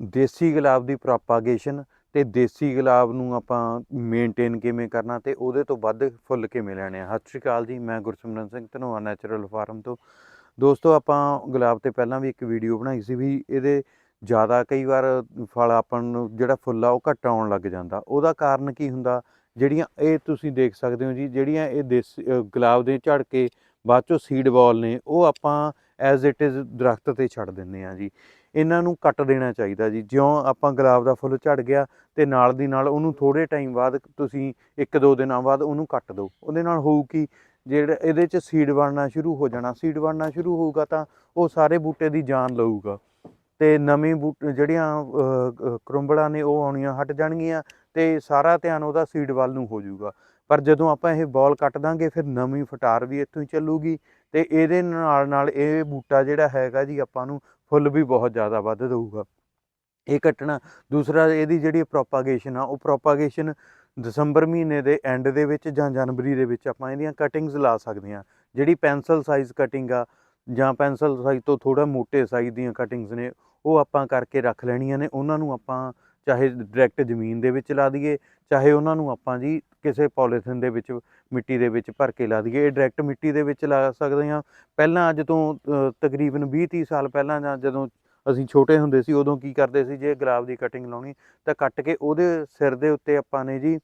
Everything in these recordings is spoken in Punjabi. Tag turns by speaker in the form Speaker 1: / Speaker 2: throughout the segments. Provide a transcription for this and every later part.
Speaker 1: ਦੇਸੀ ਗੁਲਾਬ ਦੀ ਪ੍ਰੋਪਾਗੇਸ਼ਨ ਤੇ ਦੇਸੀ ਗੁਲਾਬ ਨੂੰ ਆਪਾਂ ਮੇਨਟੇਨ ਕਿਵੇਂ ਕਰਨਾ ਤੇ ਉਹਦੇ ਤੋਂ ਵੱਧ ਫੁੱਲ ਕਿਵੇਂ ਲੈਣੇ ਆ? ਸਤਿ ਸ਼੍ਰੀ ਅਕਾਲ ਜੀ, ਮੈਂ ਗੁਰਸਿਮਰਨ ਸਿੰਘ, ਧਨੋਆ ਨੈਚੁਰਲ ਫਾਰਮ ਤੋਂ। ਦੋਸਤੋ, ਆਪਾਂ ਗੁਲਾਬ ਤੇ ਪਹਿਲਾਂ ਵੀ ਇੱਕ ਵੀਡੀਓ ਬਣਾਈ ਸੀ ਵੀ ਇਹਦੇ ਜ਼ਿਆਦਾ ਕਈ ਵਾਰ ਫਲ ਆਪਾਂ ਨੂੰ ਜਿਹੜਾ ਫੁੱਲ ਆ ਉਹ ਘੱਟ ਆਉਣ ਲੱਗ ਜਾਂਦਾ। ਉਹਦਾ ਕਾਰਨ ਕੀ ਹੁੰਦਾ? ਜਿਹੜੀਆਂ ਇਹ ਤੁਸੀਂ ਦੇਖ ਸਕਦੇ ਹੋ ਜੀ, ਜਿਹੜੀਆਂ ਇਹ ਦੇਸੀ ਗੁਲਾਬ ਦੇ ਝੜ ਕੇ ਬਾਅਦ ਚੋਂ ਸੀਡ ਬਾਲ ਨੇ, ਉਹ ਆਪਾਂ ਐਜ਼ ਇਟ ਇਜ਼ ਦਰਖਤ ਤੇ ਛੱਡ ਦਿੰਦੇ ਆ ਜੀ। ਇਹਨਾਂ ਨੂੰ ਕੱਟ ਦੇਣਾ ਚਾਹੀਦਾ ਜੀ। ਜਿਉਂ ਆਪਾਂ ਗੁਲਾਬ ਦਾ ਫੁੱਲ ਝੜ ਗਿਆ ਤੇ ਨਾਲ ਦੀ ਨਾਲ ਉਹਨੂੰ ਥੋੜੇ ਟਾਈਮ ਬਾਅਦ ਤੁਸੀਂ ਇੱਕ ਦੋ ਦਿਨਾਂ ਬਾਅਦ ਉਹਨੂੰ ਕੱਟ ਦਿਓ। ਉਹਦੇ ਨਾਲ ਹੋਊ ਕਿ? ਜਿਹੜਾ ਇਹਦੇ 'ਚ ਸੀਡ ਬਣਨਾ ਸ਼ੁਰੂ ਹੋ ਜਾਣਾ। ਸੀਡ ਬਣਨਾ ਸ਼ੁਰੂ ਹੋਊਗਾ ਤਾਂ ਉਹ ਸਾਰੇ ਬੂਟੇ ਦੀ ਜਾਨ ਲਊਗਾ। ਤੇ ਨਵੀਂ ਬੂਟ ਜਿਹੜੀਆਂ ਅਹ, ਕਰੁੰਬਲਾਂ ਨੇ ਉਹ ਆਉਣੀਆਂ ਹਟ ਜਾਣਗੀਆਂ ਤੇ ਸਾਰਾ ਧਿਆਨ ਉਹਦਾ ਸੀਡ ਵੱਲ ਨੂੰ ਹੋ ਜਾਊਗਾ। ਪਰ ਜਦੋਂ ਆਪਾਂ ਇਹ ਬੋਲ ਕੱਟ ਦਾਂਗੇ, ਫਿਰ ਨਵੀਂ ਫਟਾਰ ਵੀ ਇੱਥੋਂ ਹੀ ਚੱਲੂਗੀ ਤੇ ਇਹਦੇ ਨਾਲ ਨਾਲ ਇਹ ਬੂਟਾ ਜਿਹੜਾ ਹੈਗਾ ਜੀ ਆਪਾਂ ਨੂੰ ਫੁੱਲ ਵੀ ਬਹੁਤ ਜ਼ਿਆਦਾ ਵੱਧ ਦੇਊਗਾ। ਇਹ ਕੱਟਣਾ ਦੂਸਰਾ ਇਹਦੀ ਜਿਹੜੀ ਪ੍ਰੋਪਾਗੇਸ਼ਨ ਆ, ਉਹ ਪ੍ਰੋਪਾਗੇਸ਼ਨ ਦਸੰਬਰ ਮਹੀਨੇ ਦੇ ਐਂਡ ਦੇ ਵਿੱਚ ਜਾਂ ਜਨਵਰੀ ਦੇ ਵਿੱਚ ਆਪਾਂ ਇਹਦੀਆਂ ਕਟਿੰਗਸ ਲਾ ਸਕਦੇ ਹਾਂ। ਜਿਹੜੀ ਪੈਨਸਲ ਸਾਈਜ਼ ਕਟਿੰਗ ਆ ਜਾਂ ਪੈਨਸਲ ਸਾਈਜ਼ ਤੋਂ ਥੋੜਾ ਮੋਟੇ ਸਾਈਜ਼ ਦੀਆਂ ਕਟਿੰਗਸ ਨੇ, ਉਹ ਆਪਾਂ ਕਰਕੇ ਰੱਖ ਲੈਣੀਆਂ ਨੇ। ਉਹਨਾਂ ਨੂੰ ਆਪਾਂ ਚਾਹੇ ਡਾਇਰੈਕਟ ਜ਼ਮੀਨ ਦੇ ਵਿੱਚ ਲਾ ਦਈਏ, ਚਾਹੇ ਉਹਨਾਂ ਨੂੰ ਆਪਾਂ ਜੀ ਕਿਸੇ ਪੋਲੀਥਿਨ ਦੇ ਵਿੱਚ, ਮਿੱਟੀ ਦੇ ਵਿੱਚ ਭਰ ਕੇ ਲਾ ਦਈਏ, ਇਹ ਡਾਇਰੈਕਟ ਮਿੱਟੀ ਦੇ ਵਿੱਚ ਲਾ ਸਕਦੇ ਹਾਂ। ਪਹਿਲਾਂ ਅੱਜ ਤੋਂ ਤਕਰੀਬਨ 20 30 ਸਾਲ ਪਹਿਲਾਂ ਜਾਂ ਜਦੋਂ ਅਸੀਂ ਛੋਟੇ ਹੁੰਦੇ ਸੀ, ਉਦੋਂ ਕੀ ਕਰਦੇ ਸੀ, ਜੇ ਗੁਲਾਬ ਦੀ ਕਟਿੰਗ ਲਾਉਣੀ, ਤਾਂ ਕੱਟ ਕੇ ਉਹਦੇ ਸਿਰ ਦੇ ਉੱਤੇ ਆਪਾਂ ਨੇ ਜੀ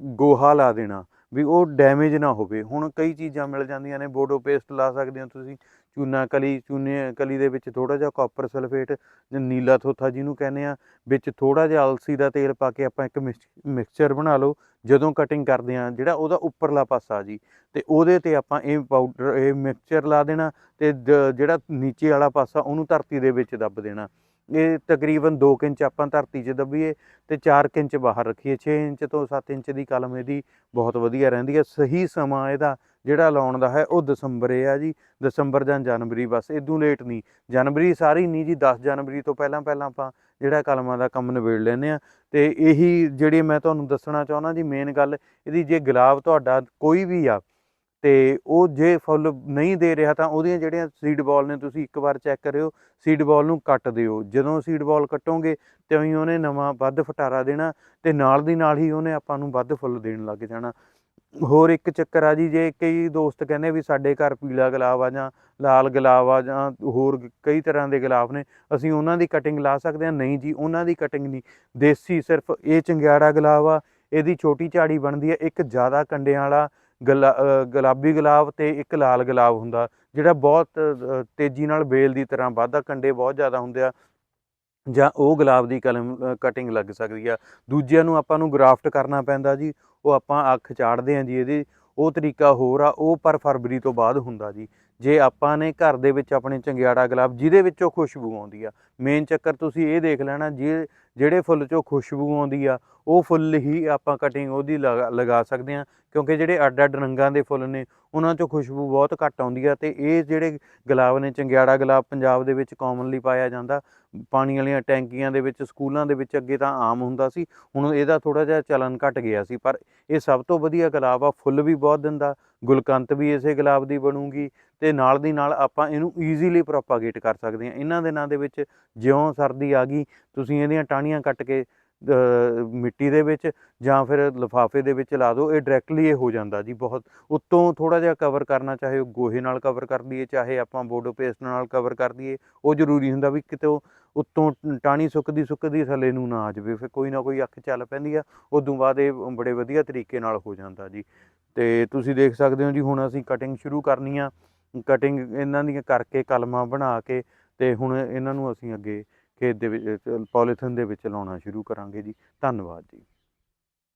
Speaker 1: ਗੋਹਾ ਲਾ ਦੇਣਾ, ਵੀ ਉਹ ਡੈਮੇਜ ਨਾ ਹੋਵੇ। ਹੁਣ ਕਈ ਚੀਜ਼ਾਂ ਮਿਲ ਜਾਂਦੀਆਂ ਨੇ, ਬੋਡੋ ਪੇਸਟ ਲਾ ਸਕਦੇ ਹੋ ਤੁਸੀਂ ਚੂਨਾ ਕਲੀ, ਚੂਨੇ ਕਲੀ ਦੇ ਵਿੱਚ ਥੋੜਾ ਜਿਹਾ ਕਾਪਰ ਸਲਫੇਟ ਜਾਂ ਨੀਲਾ ਥੋਥਾ ਜਿਹਨੂੰ ਕਹਿੰਦੇ ਆ ਵਿੱਚ ਥੋੜਾ ਜਿਹਾ ਅਲਸੀ ਦਾ ਤੇਲ ਪਾ ਕੇ ਆਪਾਂ ਇੱਕ ਮਿਕਸਚਰ ਬਣਾ ਲਓ, ਜਦੋਂ ਕਟਿੰਗ ਕਰਦੇ ਆ ਜਿਹੜਾ ਉਹਦਾ ਉੱਪਰਲਾ ਪਾਸਾ ਜੀ, ਤੇ ਉਹਦੇ ਤੇ ਆਪਾਂ ਇਹ ਪਾਊਡਰ ਇਹ ਮਿਕਸਚਰ ਲਾ ਦੇਣਾ ਤੇ ਜ- ਜਿਹੜਾ ਨੀਚੇ ਵਾਲਾ ਪਾਸਾ ਉਹਨੂੰ ਧਰਤੀ ਦੇ ਵਿੱਚ ਦੱਬ ਦੇਣਾ। ਇਹ ਤਕਰੀਬਨ 2 ਇੰਚ ਆਪਾਂ ਧਰਤੀ 'ਚ ਦੱਬੀਏ ਤੇ 4 ਇੰਚ ਬਾਹਰ ਰੱਖੀਏ 6 ਇੰਚ ਤੋਂ 7 ਇੰਚ ਦੀ ਕਲਮ ਇਹਦੀ ਬਹੁਤ ਵਧੀਆ ਰਹਿੰਦੀ ਹੈ, ਸਹੀ ਸਮਾਂ ਇਹਦਾ ਜਿਹੜਾ ਲਾਉਣ ਦਾ ਹੈ, ਉਹ ਦਸੰਬਰੇ ਆ ਜੀ। ਦਸੰਬਰ ਜਾਂ ਜਨਵਰੀ ਬਸ ਇਦੋਂ ਲੇਟ ਨਹੀਂ। ਜਨਵਰੀ ਸਾਰੀ ਨਹੀਂ ਜੀ 10 ਜਨਵਰੀ ਤੋਂ ਪਹਿਲਾਂ ਪਹਿਲਾਂ ਆਪਾਂ ਜਿਹੜਾ ਕਲਮਾਂ ਦਾ ਕੰਮ ਨਿਬੇੜ ਲੈਂਦੇ ਆ ਤੇ ਇਹੀ ਜਿਹੜੀ ਮੈਂ ਤੁਹਾਨੂੰ ਦੱਸਣਾ ਚਾਹੁੰਦਾ ਜੀ ਮੇਨ ਗੱਲ ਇਹਦੀ, ਜੇ ਗੁਲਾਬ ਤੁਹਾਡਾ ਕੋਈ ਵੀ ਆ ਤੇ ਉਹ ਜੇ ਫੁੱਲ ਨਹੀਂ ਦੇ ਰਿਹਾ ਤਾਂ ਉਹਦੀਆਂ ਜਿਹੜੀਆਂ ਸੀਡ ਬਾਲ ਨੇ, ਤੁਸੀਂ ਇੱਕ ਵਾਰ ਚੈੱਕ ਕਰਿਓ ਸੀਡ ਬਾਲ ਨੂੰ ਕੱਟ ਦਿਓ। ਜਦੋਂ ਸੀਡ ਬਾਲ ਕੱਟੋਗੇ ਤੇ ਹੀ ਉਹਨੇ ਨਵਾਂ ਵੱਧ ਫਟਾਰਾ ਦੇਣਾ ਤੇ ਨਾਲ ਦੀ ਨਾਲ ਹੀ ਉਹਨੇ ਆਪਾਂ ਨੂੰ ਵੱਧ ਫੁੱਲ ਦੇਣ ਲੱਗ ਜਾਣਾ। ਹੋਰ ਇੱਕ ਚੱਕਰ ਆ ਜੀ, ਜੇ ਕਈ ਦੋਸਤ ਕਹਿੰਦੇ ਵੀ ਸਾਡੇ ਘਰ ਪੀਲਾ ਗੁਲਾਬ ਆ ਜਾਂ ਲਾਲ ਗੁਲਾਬ ਆ ਜਾਂ ਹੋਰ ਕਈ ਤਰ੍ਹਾਂ ਦੇ ਗੁਲਾਬ ਨੇ, ਅਸੀਂ ਉਹਨਾਂ ਦੀ ਕਟਿੰਗ ਲਾ ਸਕਦੇ ਹਾਂ। ਨਹੀਂ ਜੀ, ਉਹਨਾਂ ਦੀ ਕਟਿੰਗ ਨਹੀਂ। ਦੇਸੀ ਸਿਰਫ ਇਹ ਚੰਗਿਆੜਾ ਗੁਲਾਬ ਆ, ਇਹਦੀ ਛੋਟੀ ਝਾੜੀ ਬਣਦੀ ਹੈ, ਇੱਕ ਜ਼ਿਆਦਾ ਕੰਡਿਆਂ ਵਾਲਾ ਗੁਲਾ- ਗੁਲਾਬੀ ਗੁਲਾਬ ਤੇ ਇੱਕ ਲਾਲ ਗੁਲਾਬ ਹੁੰਦਾ, ਜਿਹੜਾ ਬਹੁਤ ਤੇਜ਼ੀ ਨਾਲ ਬੇਲ ਦੀ ਤਰ੍ਹਾਂ ਵੱਧਦਾ, ਕੰਡੇ ਬਹੁਤ ਜ਼ਿਆਦਾ ਹੁੰਦੇ ਆ। ਜਾਂ ਉਹ ਗੁਲਾਬ ਦੀ ਕਲਮ ਕਟਿੰਗ ਲੱਗ ਸਕਦੀ ਆ। ਦੂਜਿਆਂ ਨੂੰ ਆਪਾਂ ਨੂੰ ਗ੍ਰਾਫਟ ਕਰਨਾ ਪੈਂਦਾ ਜੀ, ਉਹ ਆਪਾਂ ਅੱਖ ਚਾੜਦੇ ਆ ਜੀ ਇਹਦੀ। ਉਹ ਤਰੀਕਾ ਹੋਰ ਆ, ਉਹ ਪਰ ਫਰਵਰੀ ਤੋਂ ਬਾਅਦ ਹੁੰਦਾ ਜੀ। ਜੇ ਆਪਾਂ ਨੇ ਘਰ ਦੇ ਵਿੱਚ ਆਪਣੇ ਚੰਗਿਆੜਾ ਗੁਲਾਬ, ਜਿਹਦੇ ਵਿੱਚੋਂ ਖੁਸ਼ਬੂ ਆਉਂਦੀ ਆ ਮੇਨ ਚੱਕਰ ਤੁਸੀਂ ਇਹ ਦੇਖ ਲੈਣਾ, ਜੇ ਜਿਹੜੇ ਫੁੱਲ ਚੋਂ ਖੁਸ਼ਬੂ ਆਉਂਦੀ ਆ, ਉਹ ਫੁੱਲ ਹੀ ਆਪਾਂ ਕਟਿੰਗ ਉਹਦੀ ਲਗਾ ਲਗਾ ਸਕਦੇ ਆ ਕਿਉਂਕਿ ਜਿਹੜੇ ਅੱਡ ਅੱਡ ਰੰਗਾਂ ਦੇ ਫੁੱਲ ਨੇ, ਉਹਨਾਂ ਚੋਂ ਖੁਸ਼ਬੂ ਬਹੁਤ ਘੱਟ ਆਉਂਦੀ ਆ ਤੇ ਇਹ ਜਿਹੜੇ ਗੁਲਾਬ ਨੇ, ਚੰਗਿਆੜਾ ਗੁਲਾਬ ਪੰਜਾਬ ਦੇ ਵਿੱਚ ਕਾਮਨਲੀ ਪਾਇਆ ਜਾਂਦਾ, ਪਾਣੀ ਵਾਲੀਆਂ ਟੈਂਕੀਆਂ ਦੇ ਵਿੱਚ, ਸਕੂਲਾਂ ਦੇ ਵਿੱਚ ਅੱਗੇ ਤਾਂ ਆਮ ਹੁੰਦਾ ਸੀ, ਹੁਣ ਇਹਦਾ ਥੋੜਾ ਜਿਹਾ ਚਲਨ ਘਟ ਗਿਆ ਸੀ, ਪਰ ਇਹ ਸਭ ਤੋਂ ਵਧੀਆ ਗੁਲਾਬ ਆ, ਫੁੱਲ ਵੀ ਬਹੁਤ ਦਿੰਦਾ ਗੁਲਕੰਤ ਵੀ ਇਸੇ ਗੁਲਾਬ ਦੀ ਬਣੂਗੀ, ਤੇ ਨਾਲ ਦੀ ਨਾਲ ਆਪਾਂ ਇਹਨੂੰ ਈਜ਼ੀਲੀ ਪ੍ਰੋਪਾਗੇਟ ਕਰ ਸਕਦੇ ਹਾਂ, ਇਹਨਾਂ ਦਿਨਾਂ ਦੇ ਵਿੱਚ ਜਿਉਂ ਸਰਦੀ ਆ ਗਈ, ਤੁਸੀਂ ਇਹਦੀਆਂ ਟਾਹਣੀਆਂ ਕੱਟ ਕੇ ਮਿੱਟੀ ਦੇ ਵਿੱਚ ਜਾਂ ਫਿਰ ਲਿਫਾਫੇ ਦੇ ਵਿੱਚ ਲਾ ਦਿਓ, ਇਹ ਡਾਇਰੈਕਟਲੀ ਇਹ ਹੋ ਜਾਂਦਾ ਜੀ ਬਹੁਤ। ਉੱਤੋਂ ਥੋੜਾ ਜਿਹਾ ਕਵਰ ਕਰਨਾ, ਚਾਹੇ ਉਹ ਗੋਹੇ ਨਾਲ ਕਵਰ ਕਰ ਦਈਏ, ਚਾਹੇ ਆਪਾਂ ਬੋਡੋ ਪੇਸਟ ਨਾਲ ਕਵਰ ਕਰ ਦਈਏ, ਉਹ ਜ਼ਰੂਰੀ ਹੁੰਦਾ ਵੀ ਕਿਤੇ ਉੱਤੋਂ ਟਾਹਣੀ ਸੁੱਕਦੀ ਸੁੱਕਦੀ ਥੱਲੇ ਨੂੰ ਨਾ ਆ ਜਾਵੇ, ਫਿਰ ਕੋਈ ਨਾ ਕੋਈ ਅੱਖ ਚੱਲ ਪੈਂਦੀ ਆ, ਉਦੋਂ ਬਾਅਦ ਇਹ ਬੜੇ ਵਧੀਆ ਤਰੀਕੇ ਨਾਲ ਹੋ ਜਾਂਦਾ ਜੀ। ਤੇ ਤੁਸੀਂ ਦੇਖ ਸਕਦੇ ਹੋ ਜੀ, ਹੁਣ ਅਸੀਂ ਕਟਿੰਗ ਸ਼ੁਰੂ ਕਰਨੀ ਆ। ਕਟਿੰਗ ਇਹਨਾਂ ਦੀਆਂ ਕਰਕੇ ਕਲਮਾਂ ਬਣਾ ਕੇ ਤੇ ਹੁਣ ਇਹਨਾਂ ਨੂੰ ਅਸੀਂ ਅੱਗੇ ਖੇਤ ਦੇ ਵਿੱਚ ਪੋਲੀਥਿਨ ਦੇ ਵਿੱਚ ਲਾਉਣਾ ਸ਼ੁਰੂ ਕਰਾਂਗੇ ਜੀ। ਧੰਨਵਾਦ ਜੀ।